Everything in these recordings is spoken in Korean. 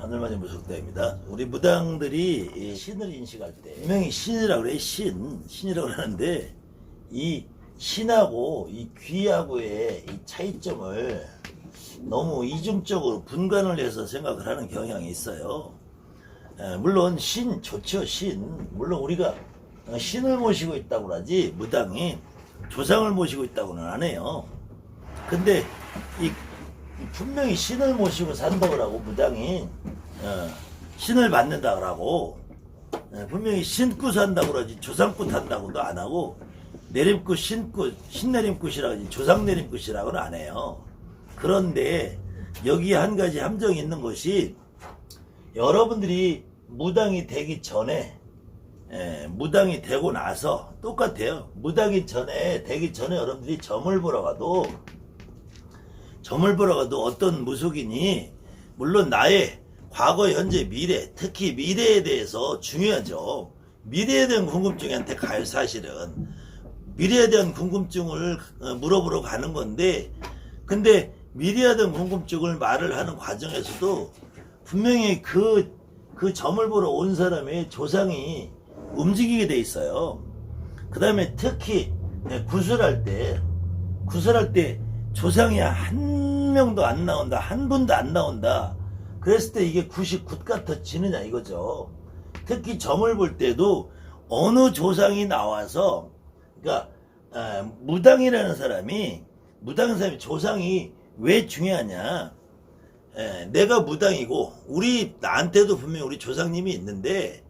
하늘만의 무속다입니다. 우리 무당들이 이 신을 인식할 때 분명히 신이라고 그래 신 신이라고 하는데 이 신하고 이 귀하고의 이 차이점을 너무 이중적으로 분간을 해서 생각을 하는 경향이 있어요. 에, 물론 신 좋죠 신 물론 우리가 신을 모시고 있다고 하지 무당이 조상을 모시고 있다고는 안 해요. 근데 이 분명히 신을 모시고 산다고 하고 무당이 어, 신을 받는다 그러고 어, 분명히 신고 산다고 그러지 조상굿 한다고도 안 하고 내림굿 신굿 신내림굿이라고 하지 조상 내림굿이라고는 안 해요. 그런데 여기에 한 가지 함정이 있는 것이 여러분들이 무당이 되기 전에 예, 무당이 되고 나서 똑같아요. 무당이 전에 되기 전에 여러분들이 점을 보러 가도 점을 보러 가도 어떤 무속인이 물론 나의 과거, 현재, 미래, 특히 미래에 대해서 중요하죠. 미래에 대한 궁금증한테 가요, 사실은. 미래에 대한 궁금증을 어, 물어보러 가는 건데, 근데 미래에 대한 궁금증을 말을 하는 과정에서도 분명히 그, 그 점을 보러 온 사람의 조상이 움직이게 돼 있어요. 그 다음에 특히 네, 구슬할 때, 구슬할 때 조상이 한 명도 안 나온다, 한 분도 안 나온다. 그랬을 때 이게 99 같아지느냐 이거죠. 특히 점을 볼 때도 어느 조상이 나와서, 그러니까 아, 무당이라는 사람이 무당 사람이 조상이 왜 중요하냐? 에, 내가 무당이고 우리 나한테도 분명히 우리 조상님이 있는데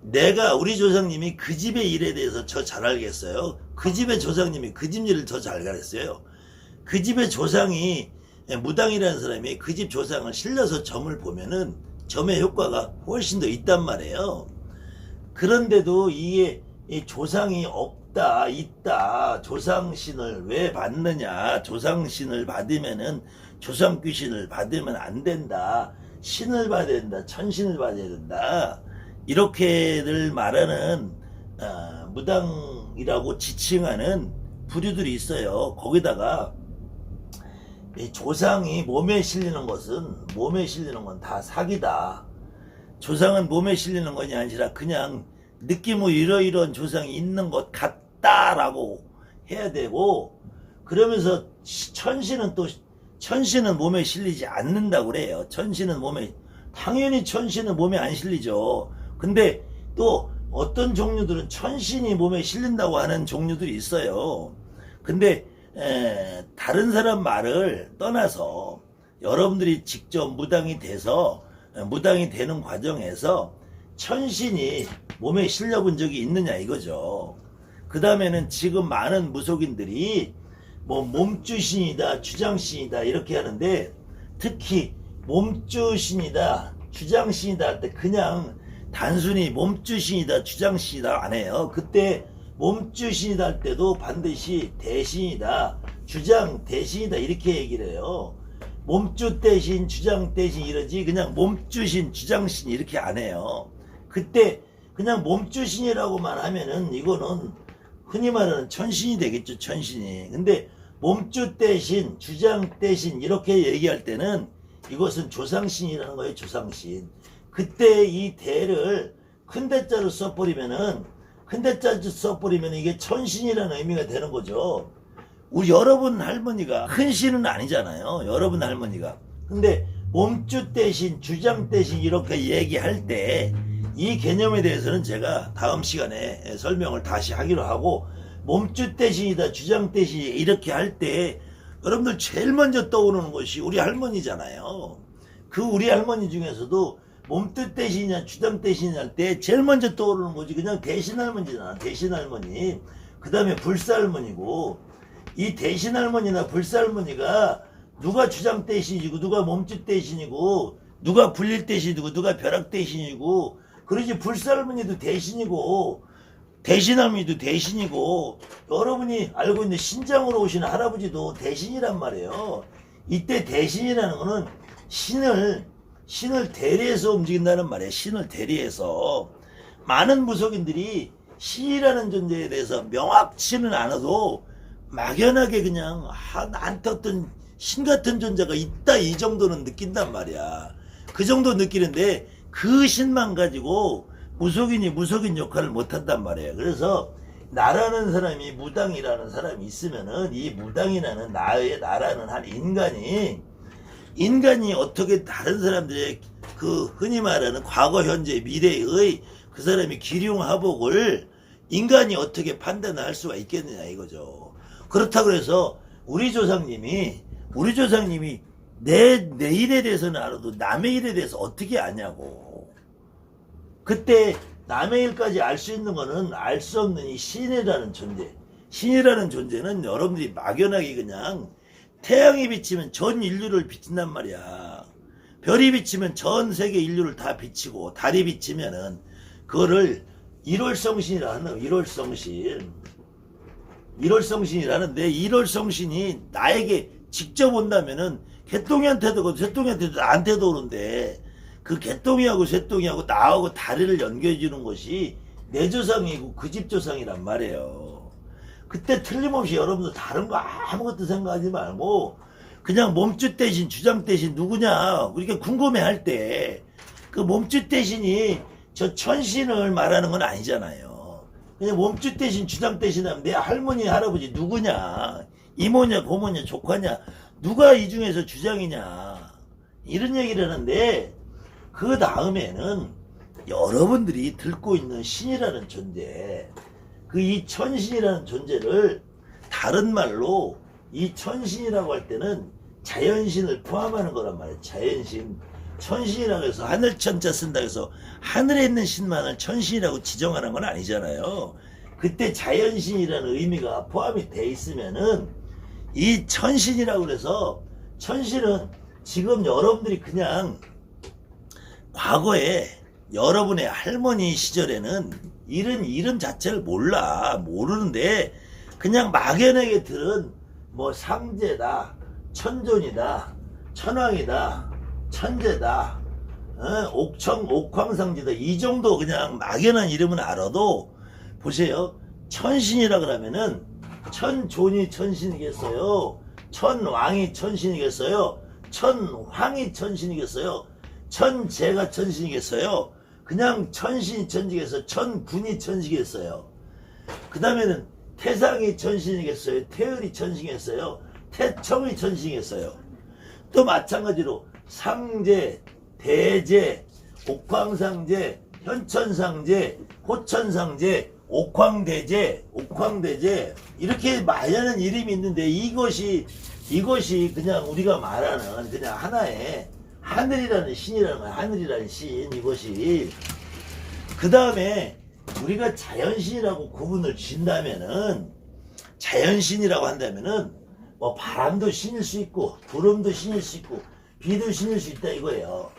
내가 우리 조상님이 그 집의 일에 대해서 저 잘 알겠어요. 그 집의 조상님이 그 집 일을 더 잘 알겠어요. 그 집의 조상이 예, 무당이라는 사람이 그 집 조상을 실려서 점을 보면은 점의 효과가 훨씬 더 있단 말이에요. 그런데도 이게 이 조상이 없다, 있다, 조상신을 왜 받느냐, 조상신을 받으면은 조상 귀신을 받으면 안 된다, 신을 받아야 된다, 천신을 받아야 된다, 이렇게들 말하는 아, 무당이라고 지칭하는 부류들이 있어요. 거기다가 이 조상이 몸에 실리는 것은 몸에 실리는 건 다 사기다. 조상은 몸에 실리는 것이 아니라 그냥 느낌으로 이러이러한 조상이 있는 것 같다라고 해야 되고 그러면서 시- 천신은 또 천신은 몸에 실리지 않는다고 그래요. 천신은 몸에 당연히 천신은 몸에 안 실리죠. 근데 또 어떤 종류들은 천신이 몸에 실린다고 하는 종류들이 있어요. 근데 에, 다른 사람 말을 떠나서 여러분들이 직접 무당이 돼서 에, 무당이 되는 과정에서 천신이 몸에 실려본 적이 있느냐 이거죠. 그 다음에는 지금 많은 무속인들이 뭐 몸주신이다, 주장신이다 이렇게 하는데 특히 몸주신이다, 주장신이다 할 때 그냥 단순히 몸주신이다, 주장신이다 안 해요. 그때 몸주신이다 할 때도 반드시 대신이다, 주장 대신이다 이렇게 얘기를 해요. 몸주 대신, 주장 대신 이러지 그냥 몸주신, 주장신 이렇게 안 해요. 그때 그냥 몸주신이라고만 하면은 이거는 흔히 말하는 천신이 되겠죠, 천신이. 근데 몸주 대신, 주장 대신 이렇게 얘기할 때는 이것은 조상신이라는 거예요, 조상신. 그때 이 대를 큰 대자로 써버리면은 큰 대자로 써버리면 이게 천신이라는 의미가 되는 거죠. 우리 여러분 할머니가 큰 신은 아니잖아요. 여러분 할머니가. 근데 몸주 대신 주장 대신 이렇게 얘기할 때 이 개념에 대해서는 제가 다음 시간에 설명을 다시 하기로 하고 몸주 대신이다 주장 대신 이렇게 할 때 여러분들 제일 먼저 떠오르는 것이 우리 할머니잖아요. 그 우리 할머니 중에서도 몸뜻 대신이냐 주장 대신이냐 할때 제일 먼저 떠오르는 거지. 그냥 대신 할머니잖아. 대신 할머니. 그 다음에 불사 할머니고 이 대신 할머니나 불사 할머니가 누가 주장 대신이고 누가 몸짓 대신이고 누가 불릴 대신이고 누가 벼락 대신이고 그러지 불사 할머니도 대신이고 대신 할머니도 대신이고 여러분이 알고 있는 신장으로 오시는 할아버지도 대신이란 말이에요. 이때 대신이라는 거는 신을 신을 대리해서 움직인다는 말이에요. 신을 대리해서 많은 무속인들이 신이라는 존재에 대해서 명확치는 않아도 막연하게 그냥 아, 난 어떤 신 같은 존재가 있다 이 정도는 느낀단 말이야. 그 정도 느끼는데 그 신만 가지고 무속인이 무속인 역할을 못한단 말이에요. 그래서 나라는 사람이 무당이라는 사람이 있으면은 이 무당이라는 나의 나라는 한 인간이 인간이 어떻게 다른 사람들의 그 흔히 말하는 과거, 현재, 미래의 그 사람이 기륭하복을 인간이 어떻게 판단할 수가 있겠느냐 이거죠. 그렇다고 해서 우리 조상님이 우리 조상님이 내, 내 일에 대해서는 알아도 남의 일에 대해서 어떻게 아냐고. 그때 남의 일까지 알 수 있는 거는 알 수 없는 이 신이라는 존재. 신이라는 존재는 여러분들이 막연하게 그냥 태양이 비치면 전 인류를 비친단 말이야. 별이 비치면 전 세계 인류를 다 비치고 달이 비치면은 그거를 일월성신이라 하는 일월성신. 일월성신이라는데 일월성신이 나에게 직접 온다면은 개똥이한테도 개똥이한테도 나한테도 오는데 그 개똥이하고 쇠똥이하고 나하고 다리를 연결해 주는 것이 내 조상이고 그 집 조상이란 말이에요. 그때 틀림없이 여러분들 다른 거 아무것도 생각하지 말고 그냥 몸짓 대신 주장 대신 누구냐 이렇게 궁금해할 때 그 몸짓 대신이 저 천신을 말하는 건 아니잖아요. 그냥 몸짓 대신 주장 대신 하면 내 할머니 할아버지 누구냐 이모냐 고모냐 조카냐 누가 이 중에서 주장이냐 이런 얘기를 하는데 그 다음에는 여러분들이 듣고 있는 신이라는 존재 그 이 천신이라는 존재를 다른 말로 이 천신이라고 할 때는 자연신을 포함하는 거란 말이에요. 자연신. 천신이라고 해서 하늘 천자 쓴다 해서 하늘에 있는 신만을 천신이라고 지정하는 건 아니잖아요. 그때 자연신이라는 의미가 포함이 돼 있으면은 이 천신이라고 그래서 천신은 지금 여러분들이 그냥 과거에 여러분의 할머니 시절에는 이런 이름 자체를 몰라. 모르는데 그냥 막연하게 들은 뭐 상제다 천존이다 천왕이다 천재다 어, 옥청 옥황상제다. 이 정도 그냥 막연한 이름은 알아도 보세요. 천신이라 그러면은 천존이 천신이겠어요? 천왕이 천신이겠어요? 천황이 천신이겠어요? 천재가 천신이겠어요 그냥 천신이 천지겠어요 천군이 천지겠어요. 그 다음에는 태상이 천신이겠어요? 태을이 천신이겠어요? 태청이 천신이겠어요? 또 마찬가지로 상제, 대제, 옥황상제, 현천상제, 호천상제, 옥황대제, 옥황대제 이렇게 많은 이름이 있는데 이것이 이것이 그냥 우리가 말하는 그냥 하나의 하늘이라는 신이라는 거야. 하늘이라는 신 이것이 그 다음에 우리가 자연신이라고 구분을 진다면은 자연신이라고 한다면은 뭐 바람도 신일 수 있고 구름도 신일 수 있고 비도 신일 수 있다 이거예요.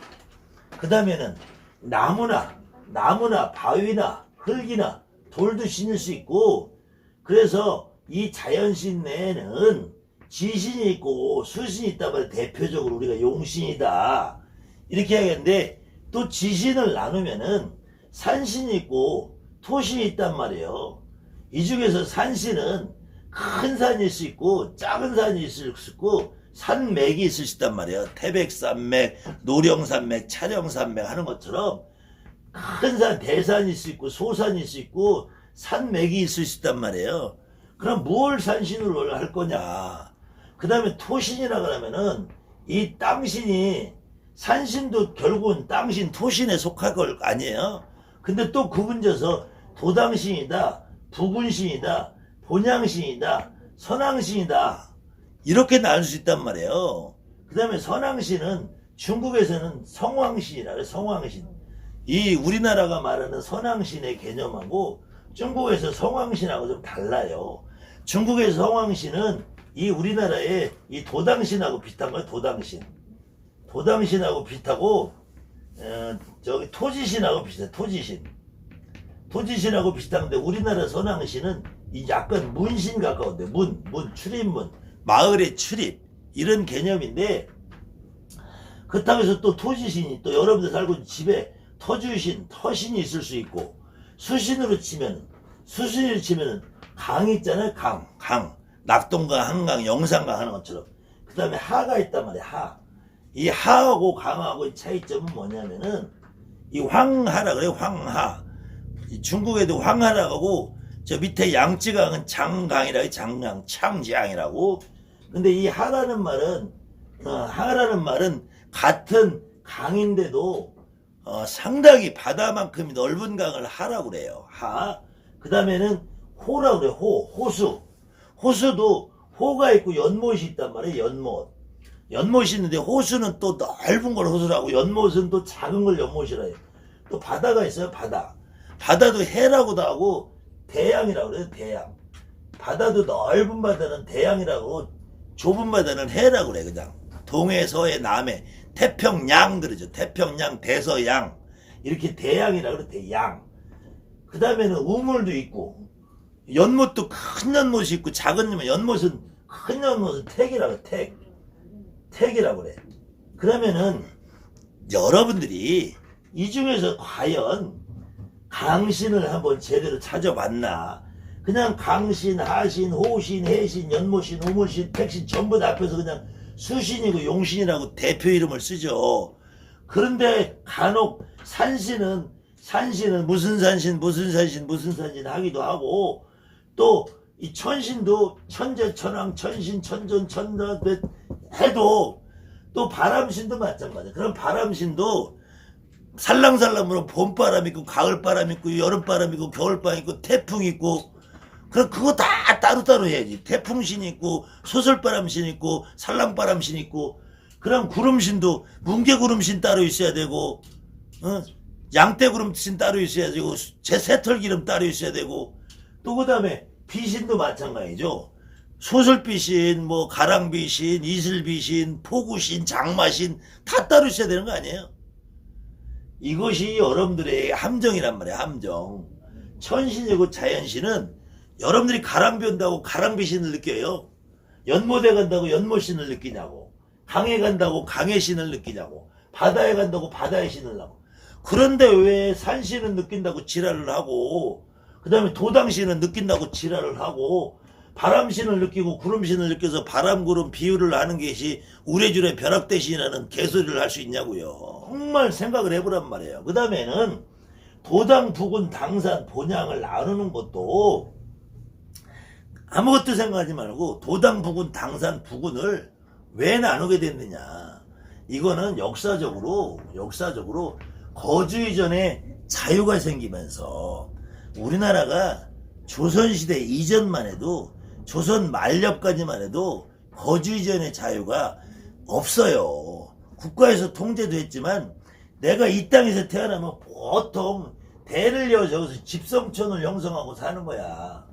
그 다음에는 나무나 나무나 바위나 흙이나 돌도 신일 수 있고 그래서 이 자연신 내에는 지신이 있고 수신이 말이에요. 대표적으로 우리가 용신이다 이렇게 하겠는데 또 지신을 나누면은 산신이 있고 토신이 있단 말이에요. 이 중에서 산신은 큰 산일 수 있고 작은 산이 있을 수 있고 산맥이 있을 수 있단 말이에요. 태백산맥, 노령산맥, 차령산맥 하는 것처럼 큰 산, 대산이 있을 수 있고 소산이 있을 수 있고 산맥이 있을 수 있단 말이에요. 그럼 뭘 산신으로 할 거냐? 그 다음에 토신이라 그러면은 이 땅신이 산신도 결국은 땅신, 토신에 속할 걸 아니에요? 근데 또 구분져서 도당신이다, 부군신이다, 본양신이다, 선왕신이다. 이렇게 나눌 수 있단 말이에요. 그 다음에 선왕신은 중국에서는 성왕신이라 그래요. 성왕신. 이 우리나라가 말하는 선왕신의 개념하고 중국에서 성왕신하고 좀 달라요. 중국의 성왕신은 이 우리나라의 이 도당신하고 비슷한 거예요. 도당신. 도당신하고 비슷하고 어, 저기 토지신하고 비슷해. 토지신. 토지신하고 비슷한데 우리나라 선왕신은 이 약간 문신 가까운데 문, 문, 출입문, 마을의 출입 이런 개념인데 그렇다고 해서 또 토지신이 또 여러분들 살고 있는 집에 터주신, 터신이 있을 수 있고 수신으로 치면 수신으로 치면은 강 있잖아요. 강, 강. 낙동강, 한강, 영산강 하는 것처럼 그 다음에 하가 있단 말이야. 하. 이 하하고 강하고의 차이점은 뭐냐면은 이 황하라 그래요 황하 이 중국에도 황하라고 저 밑에 양쯔강은 장강이라고 장강 창지양이라고 근데 이 하라는 말은 어, 하라는 말은 같은 강인데도 어, 상당히 바다만큼 넓은 강을 하라고 그래요 하 그 다음에는 호라고 그래요 호 호수 호수도 호가 있고 연못이 있단 말이에요 연못 연못이 있는데 호수는 또 넓은 걸 호수라고 연못은 또 작은 걸 연못이라 해요. 또 바다가 있어요 바다. 바다도 해라고도 하고 대양이라고 그래요 대양. 바다도 넓은 바다는 대양이라고 좁은 바다는 해라고 그래 그냥. 동해 서해 남해 태평양 그러죠 태평양 대서양 이렇게 대양이라고 그래 대양. 그 다음에는 우물도 있고 연못도 큰 연못이 있고 작은 연못 연못은 큰 연못은 택이라고 택. 택이라고 그래. 그러면은 여러분들이 이 중에서 과연 강신을 한번 제대로 찾아봤나? 그냥 강신, 하신, 호신, 해신, 연못신, 우물신, 택신 전부 다 앞에서 그냥 수신이고 용신이라고 대표 이름을 쓰죠. 그런데 간혹 산신은 산신은 무슨 산신, 무슨 산신, 무슨 산신 하기도 하고 또 이 천신도 천재, 천왕, 천신, 천전, 천전 해도 또 바람신도 마찬가지야. 그럼 바람신도 살랑살랑으로 봄바람 있고 가을바람 있고 여름바람 있고 겨울바람 있고 태풍 있고 그럼 그거 다 따로따로 해야지. 태풍신 있고 소설바람신 있고 살랑바람신 있고 그럼 구름신도 뭉게구름신 따로 있어야 되고 어? 양떼구름신 따로 있어야 되고 제 새털기름 따로 있어야 되고 또 그 다음에 비신도 마찬가지죠. 소설비신, 뭐 가랑비신, 이슬비신, 포구신, 장마신 다 따로 있어야 되는 거 아니에요? 이것이 여러분들의 함정이란 말이에요. 함정. 천신이고 자연신은 여러분들이 가랑비 온다고 가랑비신을 느껴요. 연못에 간다고 연못신을 느끼냐고. 강에 간다고 강해신을 느끼냐고. 바다에 간다고 바다의 신을 하고. 그런데 왜 산신은 느낀다고 지랄을 하고 그 다음에 도당신은 느낀다고 지랄을 하고 바람신을 느끼고 구름신을 느껴서 바람 구름 비유를 하는 것이 우레줄의 벼락대신이라는 개소리를 할 수 있냐고요. 정말 생각을 해보란 말이에요. 그 다음에는 도당, 부군, 당산, 본향을 나누는 것도 아무것도 생각하지 말고 도당, 부군, 당산, 부군을 왜 나누게 됐느냐. 이거는 역사적으로, 역사적으로 거주 이전에 자유가 생기면서 우리나라가 조선시대 이전만 해도 조선 만렵까지만 해도 거주 이전의 자유가 없어요. 국가에서 통제도 했지만 내가 이 땅에서 태어나면 보통 대를 이어 저기서 집성촌을 형성하고 사는 거야.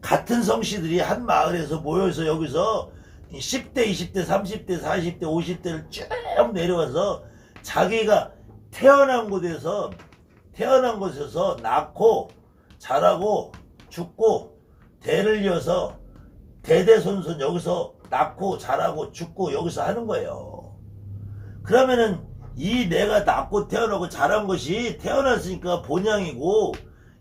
같은 성씨들이 한 마을에서 모여서 여기서 10대, 20대, 30대, 40대, 50대를 쭉 내려와서 자기가 태어난 곳에서 태어난 곳에서 낳고 자라고 죽고 대를 이어서 대대손손 여기서 낳고 자라고 죽고 여기서 하는 거예요. 그러면은 이 내가 낳고 태어나고 자란 것이 태어났으니까 본향이고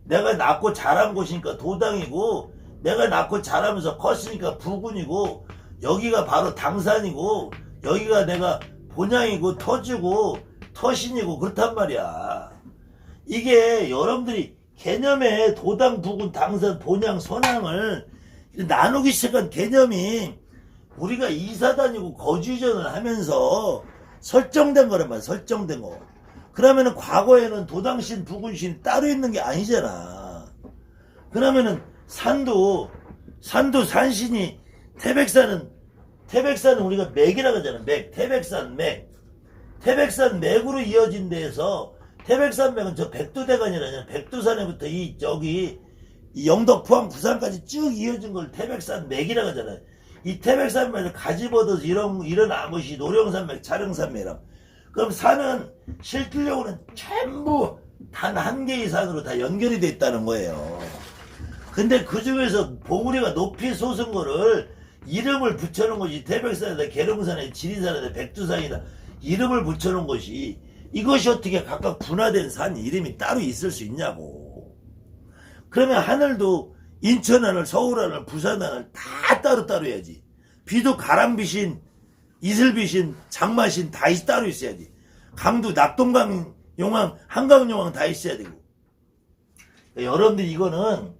내가 낳고 자란 곳이니까 도당이고 내가 낳고 자라면서 컸으니까 부군이고 여기가 바로 당산이고 여기가 내가 본향이고 터지고 터신이고 그렇단 말이야. 이게 여러분들이 개념의 도당, 부군, 당산, 본향, 선향을 나누기 시작한 개념이 우리가 이사 다니고 거주 이전을 하면서 설정된 거란 말이야, 설정된 거. 그러면은 과거에는 도당신, 부군신 따로 있는 게 아니잖아. 그러면은 산도, 산도 산신이, 태백산은, 태백산은 우리가 맥이라고 하잖아, 맥. 태백산, 맥. 태백산 맥으로 이어진 데에서 태백산맥은 저 백두대간이라잖아. 백두산에부터 이 저기 이 영덕 포항 부산까지 쭉 이어진 걸 태백산 맥이라고 하잖아요. 이 태백산맥을 가지버려서 이런 일어난 것이 노령산맥, 차령산맥이라. 그럼 산은 실질적으로는 전부 단 한 개의 산으로 다 연결이 돼 있다는 거예요. 근데 그 중에서 봉우리가 높이 솟은 거를 이름을 붙여놓은 것이 태백산이다, 계룡산이다, 지리산이다, 백두산이다 이름을 붙여놓은 것이 이것이 어떻게 각각 분화된 산 이름이 따로 있을 수 있냐고. 그러면 하늘도 인천 하늘, 서울 하늘, 부산 하늘 다 따로따로 해야지. 비도 가랑비신, 이슬비신, 장마신 다 있- 따로 있어야지. 강도, 낙동강, 용왕, 한강 용왕 다 있어야 되고. 여러분들 이거는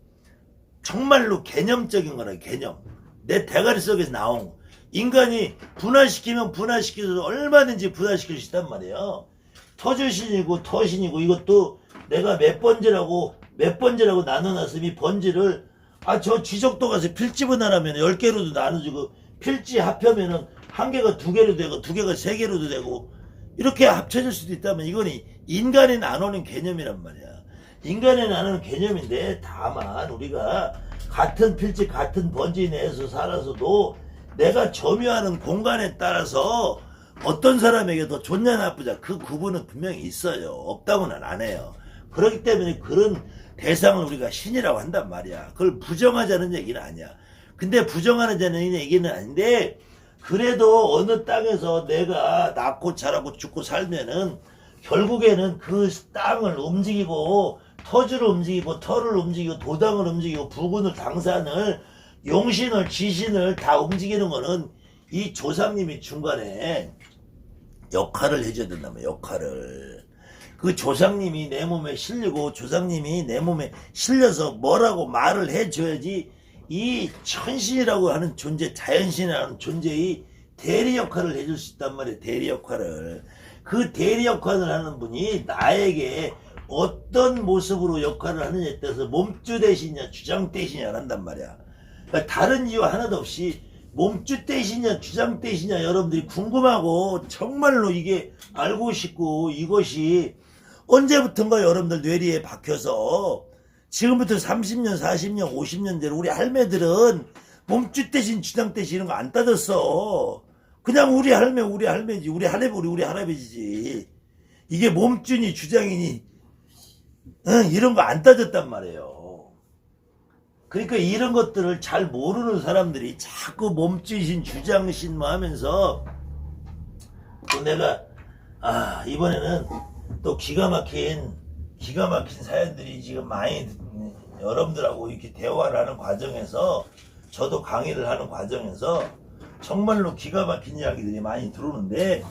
정말로 개념적인 거라 개념. 내 대가리 속에서 나온 거. 인간이 분화시키면 분화시켜서 얼마든지 분화시킬 수 있단 말이에요. 터주신이고 터신이고 이것도 내가 몇 번지라고 몇 번지라고 나눠놨으면 이 번지를 아저 쥐적도 가서 필집을 나라면 10개로도 나눠주고 필지 합하면은 한 개가 두 개로 되고 두 개가 세 개로도 되고 이렇게 합쳐질 수도 있다면 이건 인간이 나누는 개념이란 말이야. 인간이 나누는 개념인데 다만 우리가 같은 필지 같은 번지 내에서 살아서도 내가 점유하는 공간에 따라서 어떤 사람에게 더 좋냐 나쁘냐 그 구분은 분명히 있어요. 없다고는 안 해요. 그렇기 때문에 그런 대상을 우리가 신이라고 한단 말이야. 그걸 부정하자는 얘기는 아니야. 근데 부정하자는 얘기는 아닌데 그래도 어느 땅에서 내가 낳고 자라고 죽고 살면은 결국에는 그 땅을 움직이고 터주를 움직이고 터를 움직이고 도당을 움직이고 부군을 당산을 용신을 지신을 다 움직이는 거는 이 조상님이 중간에 역할을 해줘야 된다면 뭐 역할을. 그 조상님이 내 몸에 실리고 조상님이 내 몸에 실려서 뭐라고 말을 해줘야지 이 천신이라고 하는 존재 자연신이라는 존재의 대리 역할을 해줄 수 있단 말이에요 대리 역할을. 그 대리 역할을 하는 분이 나에게 어떤 모습으로 역할을 하느냐에 따라서 몸주 대신이냐 주장 대신이냐 한단 말이야. 그러니까 다른 이유 하나도 없이 몸주 대신이냐 주장 대신이냐 여러분들이 궁금하고 정말로 이게 알고 싶고 이것이 언제부턴가 여러분들 뇌리에 박혀서 지금부터 30년 40년 50년 전에 우리 할매들은 몸주 대신 주장 대신 이런 거 안 따졌어. 그냥 우리 할매 우리 할매지. 우리 할아버지 우리 우리 할아버지지. 이게 몸주니 주장이니 응, 이런 거 안 따졌단 말이에요 그러니까 이런 것들을 잘 모르는 사람들이 자꾸 몸주신 주장신 뭐 하면서 또 내가 아 이번에는 또 기가 막힌 기가 막힌 사연들이 지금 많이 여러분들하고 이렇게 대화를 하는 과정에서 저도 강의를 하는 과정에서 정말로 기가 막힌 이야기들이 많이 들어오는데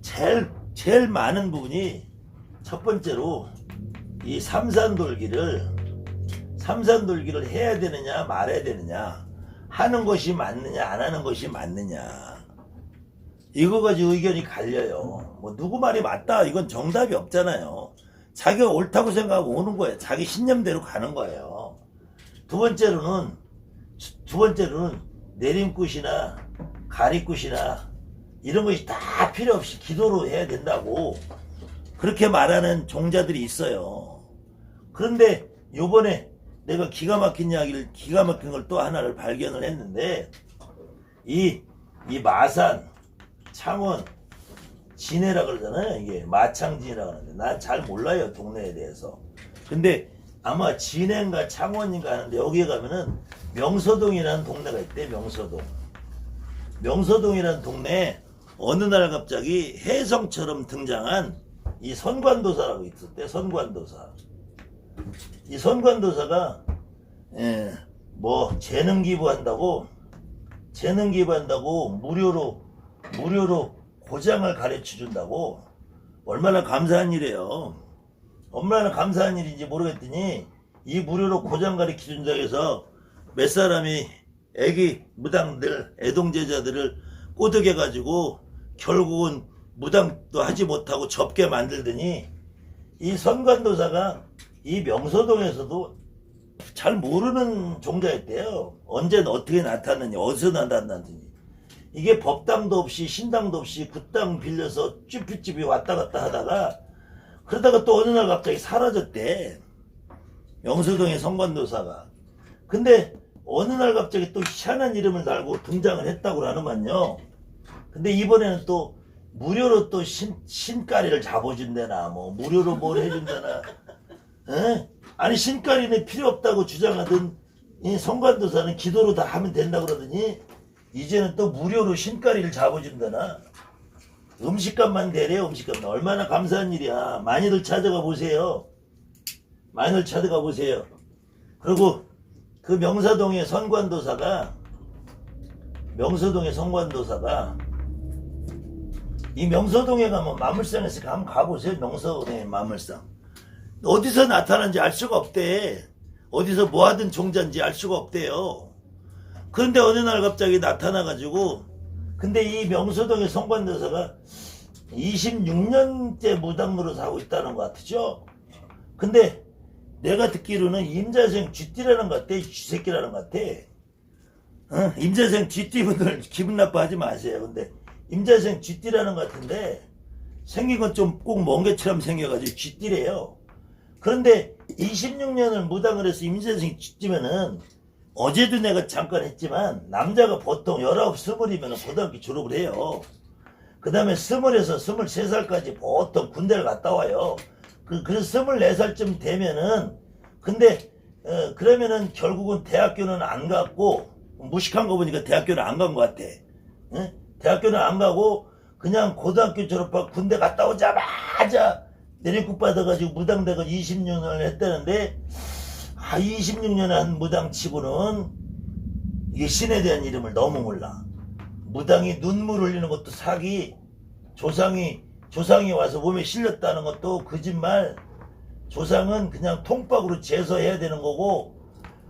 제일 제일 많은 부분이 첫 번째로 이 삼산돌기를 삼산돌기를 해야 되느냐 말아야 되느냐 하는 것이 맞느냐 안 하는 것이 맞느냐. 이거 가지고 의견이 갈려요. 뭐 누구 말이 맞다 이건 정답이 없잖아요. 자기가 옳다고 생각하고 오는 거예요. 자기 신념대로 가는 거예요. 두 번째로는 두 번째로는 내림굿이나 가리굿이나 이런 것이 다 필요 없이 기도로 해야 된다고 그렇게 말하는 종자들이 있어요. 그런데 요번에 내가 기가 막힌 이야기를 기가 막힌 걸 또 하나를 발견을 했는데 이, 이 마산, 창원, 진해라 그러잖아요. 이게 마창진이라 그러는데 난 잘 몰라요 동네에 대해서. 근데 아마 진해인가 창원인가 하는데 여기에 가면은 명서동이라는 동네가 있대 명서동. 명서동이라는 동네에 어느 날 갑자기 혜성처럼 등장한 이 선관도사라고 있었대 선관도사. 이 선관도사가 예, 뭐 재능 기부한다고 재능 기부한다고 무료로 무료로 고장을 가르쳐 준다고 얼마나 감사한 일이에요. 얼마나 감사한 일인지 모르겠더니 이 무료로 고장 가르쳐 준다고 해서 몇 사람이 애기 무당들 애동제자들을 꼬드겨 가지고 결국은 무당도 하지 못하고 접게 만들더니 이 선관도사가 이 명서동에서도 잘 모르는 종자였대요. 언제 어떻게 나타났는지, 어디서 나타났는지. 이게 법당도 없이 신당도 없이 굿당 빌려서 쭈피쭈피 왔다 갔다 하다가 그러다가 또 어느 날 갑자기 사라졌대. 명서동의 성관도사가. 근데 어느 날 갑자기 또 희한한 이름을 달고 등장을 했다고 하는만요. 근데 이번에는 또 무료로 또 신, 신가리를 잡아준대나 뭐 무료로 뭘 해준다나 에? 아니 신가리는 필요 없다고 주장하던 이 성관도사는 기도로 다 하면 된다 그러더니 이제는 또 무료로 신가리를 잡아준다나 음식값만 대래 음식값만 얼마나 감사한 일이야 많이들 찾아가 보세요 많이들 찾아가 보세요 그리고 그 명사동의 선관도사가 명서동의 성관도사가 이 명서동에 가면 마물상에서 한번 가보세요. 명서동의 마물상. 어디서 나타난지 알 수가 없대. 어디서 뭐 하든 종자인지 알 수가 없대요. 그런데 어느 날 갑자기 나타나가지고, 근데 이 명서동의 성관대사가 26년째 무당으로 사고 있다는 것 같죠? 근데 내가 듣기로는 임자생 쥐띠라는 것 같아. 쥐새끼라는 것 같아. 어? 임자생 쥐띠분들 기분 나빠하지 마세요. 근데 임자생 쥐띠라는 것 같은데 생긴 건 좀 꼭 멍게처럼 생겨가지고 쥐띠래요. 그런데 26년을 무당을 해서 임자생 쥐띠면은 어제도 내가 잠깐 했지만 남자가 보통 19, 20이면 고등학교 졸업을 해요. 그 다음에 스물에서 스물세 살까지 보통 군대를 갔다 와요. 그, 그래서 스물네 살쯤 되면은, 근데, 어, 그러면은 결국은 대학교는 안 갔고, 무식한 거 보니까 대학교는 안 간 것 같아. 응? 대학교는 안 가고, 그냥 고등학교 졸업하고 군대 갔다 오자마자 내리국 받아가지고 무당대가 20년을 했다는데, 아, 26년에 한 무당 치고는, 이게 신에 대한 이름을 너무 몰라. 무당이 눈물 흘리는 것도 사기, 조상이 조상이 와서 몸에 실렸다는 것도 거짓말. 조상은 그냥 통박으로 제서해야 되는 거고,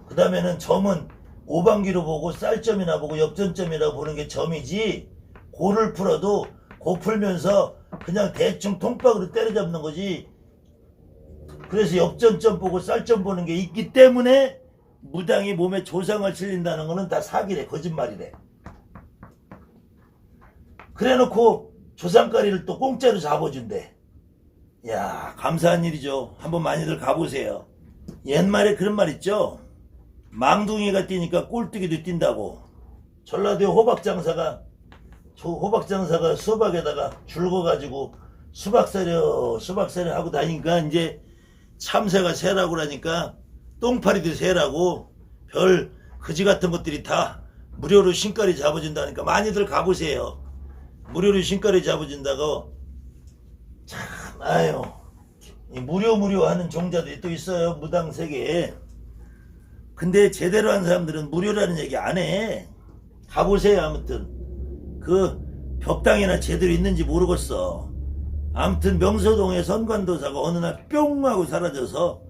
그 다음에는 점은 오방기로 보고 쌀점이나 보고 역전점이라 보는 게 점이지. 고를 풀어도 고 풀면서 그냥 대충 통박으로 때려잡는 거지. 그래서 역전점 보고 쌀점 보는 게 있기 때문에 무당이 몸에 조상을 실린다는 거는 다 사기래, 거짓말이래. 그래 놓고 조상가리를 또 공짜로 잡아준대. 야 감사한 일이죠. 한번 많이들 가보세요. 옛말에 그런 말 있죠. 망둥이가 뛰니까 꼴뚜기도 뛴다고. 전라도에 호박장사가 저 호박 장사가 수박에다가 줄거가지고 수박 사려 수박 사려 하고 다니니까 이제 참새가 새라고 그러니까 똥파리도 새라고 별 거지 같은 것들이 다 무료로 신가리 잡아준다니까 많이들 가보세요. 무료로 신가리 잡아준다고. 참 아유. 이 무료 무료 하는 종자들이 또 있어요 무당 세계에 근데 제대로 한 사람들은 무료라는 얘기 안해. 가보세요 아무튼 그 벽당이나 제대로 있는지 모르겠어. 아무튼 명서동의 선관도사가 어느 날 뿅 하고 사라져서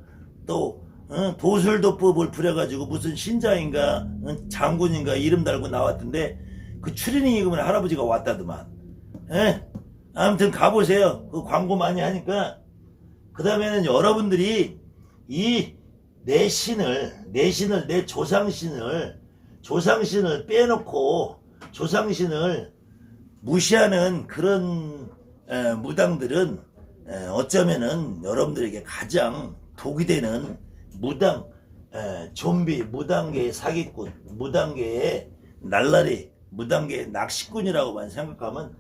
또 어, 도술도법을 부려가지고 무슨 신자인가 어, 장군인가 이름 달고 나왔던데 그 추리닝 입으면 할아버지가 왔다더만. 예? 아무튼 가보세요. 그 광고 많이 하니까. 그 다음에는 여러분들이 이 내 신을 내 신을 내 조상신을 조상신을 빼놓고 조상신을 무시하는 그런 에, 무당들은 에, 어쩌면은 여러분들에게 가장 독이 되는 무당 에, 좀비 무당계의 사기꾼 무당계의 날라리 무당계의 낚시꾼이라고만 생각하면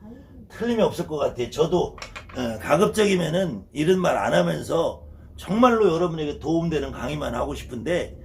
틀림이 없을 것 같아요. 저도 에, 가급적이면은 이런 말 안 하면서 정말로 여러분에게 도움되는 강의만 하고 싶은데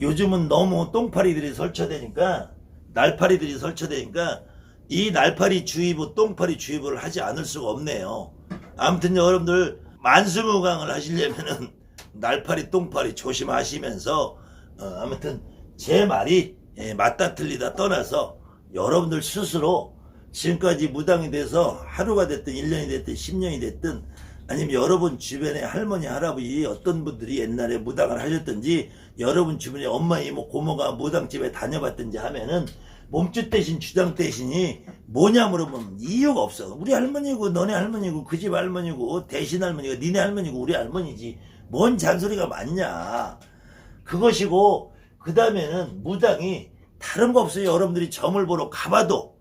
요즘은 너무 똥파리들이 설쳐되니까 날파리들이 설쳐되니까 이 날파리 주의보 똥파리 주의보를 하지 않을 수가 없네요. 아무튼 여러분들 만수무강을 하시려면은 날파리 똥파리 조심하시면서 어, 아무튼 제 말이 예, 맞다 틀리다 떠나서 여러분들 스스로 지금까지 무당이 돼서 하루가 됐든 1년이 됐든 10년이 됐든 아니면 여러분 주변에 할머니 할아버지 어떤 분들이 옛날에 무당을 하셨든지 여러분 주변에 엄마 이모 고모가 무당집에 다녀봤든지 하면은 몸짓 대신 주장 대신이 뭐냐 물어보면 이유가 없어. 우리 할머니고 너네 할머니고 그 집 할머니고 대신 할머니가 니네 할머니고 우리 할머니지. 뭔 잔소리가 많냐. 그것이고 그 다음에는 무당이 다른 거 없어요. 여러분들이 점을 보러 가봐도.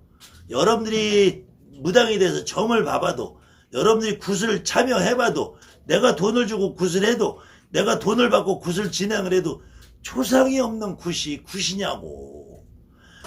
여러분들이 무당이 돼서 점을 봐봐도. 여러분들이 굿을 참여해봐도. 내가 돈을 주고 굿을 해도 내가 돈을 받고 굿을 진행을 해도 조상이 없는 굿이 굿이냐고.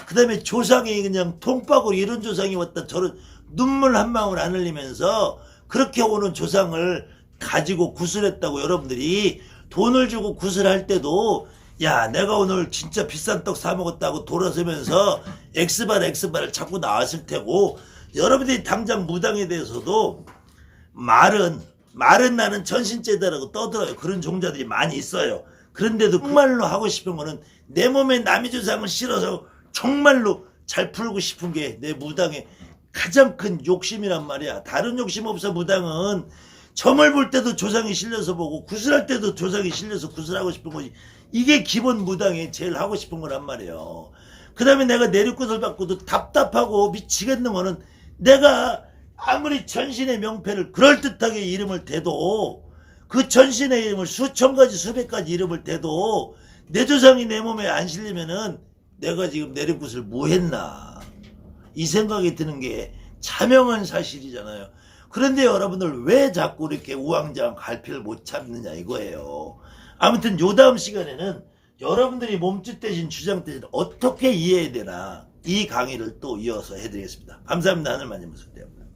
그 다음에 조상이 그냥 통박으로 이런 조상이 왔다 저런 눈물 한 방울 안 흘리면서 그렇게 오는 조상을 가지고 굿을 했다고 여러분들이 돈을 주고 굿을 할 때도 야 내가 오늘 진짜 비싼 떡 사 먹었다고 돌아서면서 엑스발 엑스발을 자꾸 나왔을 테고 여러분들이 당장 무당에 대해서도 말은 말은 나는 전신제다라고 떠들어요 그런 종자들이 많이 있어요 그런데도 정말로 하고 싶은 거는 내 몸에 남의 조상을 실어서 정말로 잘 풀고 싶은 게 내 무당의 가장 큰 욕심이란 말이야. 다른 욕심 없어 무당은 점을 볼 때도 조상이 실려서 보고 구슬할 때도 조상이 실려서 구슬하고 싶은 거지. 이게 기본 무당에 제일 하고 싶은 거란 말이에요. 그 다음에 내가 내리꽃을 받고도 답답하고 미치겠는 거는 내가 아무리 전신의 명패를 그럴듯하게 이름을 대도 그 전신의 이름을 수천 가지 수백 가지 이름을 대도 내 조상이 내 몸에 안 실리면은 내가 지금 내리꽃을 뭐 했나 이 생각이 드는 게 자명한 사실이잖아요. 그런데 여러분들 왜 자꾸 이렇게 우왕좌왕 갈피를 못 잡느냐 이거예요. 아무튼 요 다음 시간에는 여러분들이 몸짓 대신 주장 대신 어떻게 이해해야 되나 이 강의를 또 이어서 해드리겠습니다. 감사합니다. 하늘만님 무슨 대요